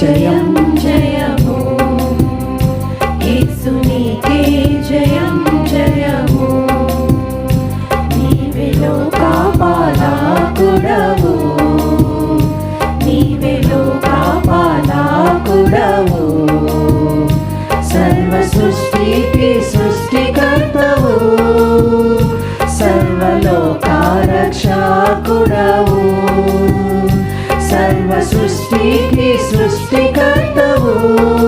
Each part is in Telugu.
Yep. cantamos.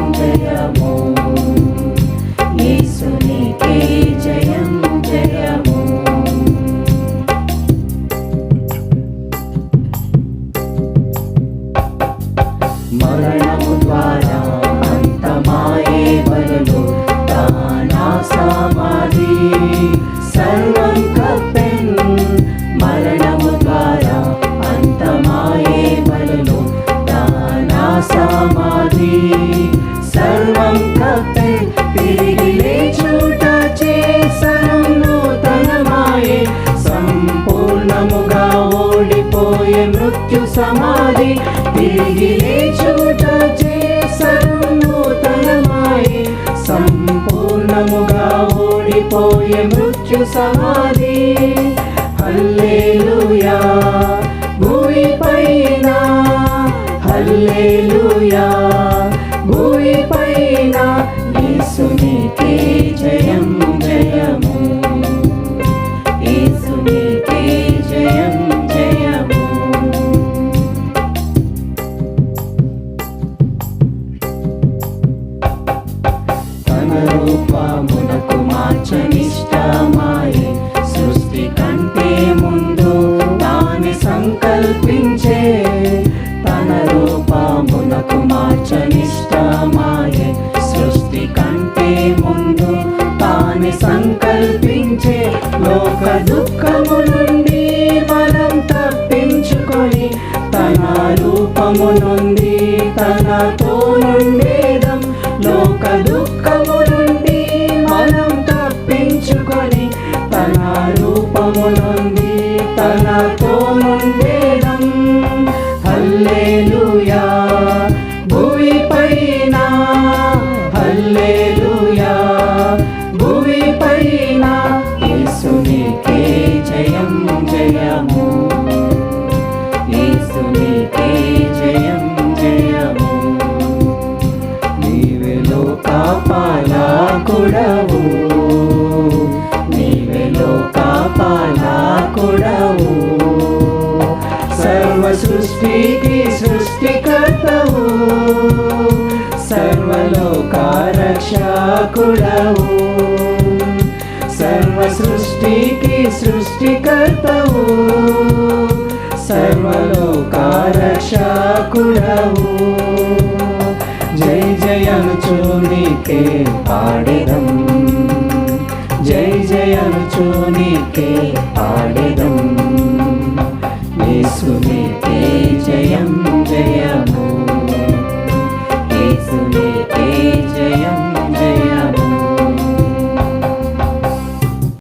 నామాది తిరిగి లేచుట చేసను నూతనమాయి సంపూర్ణముగా ఓడిపోయే మృత్యు సమాధి. హల్లే సంకల్పించే లోక దుఃఖము నుండి మనం తప్పించుకొని తన రూపము నుండి తనతో నుండేదం లోక దుఃఖము నుండి మనం తప్పించుకొని తన రూపము నుండి తనతో నుండే సృష్టికి సృష్టికర్తవు. సర్వలోకారక్షకుడవు. సర్వ సృష్టికి సృష్టికర్తవు. సర్వలోకారక్షకుడవు. జయ జయను చూనికే పాడెదం Jayam Jayam.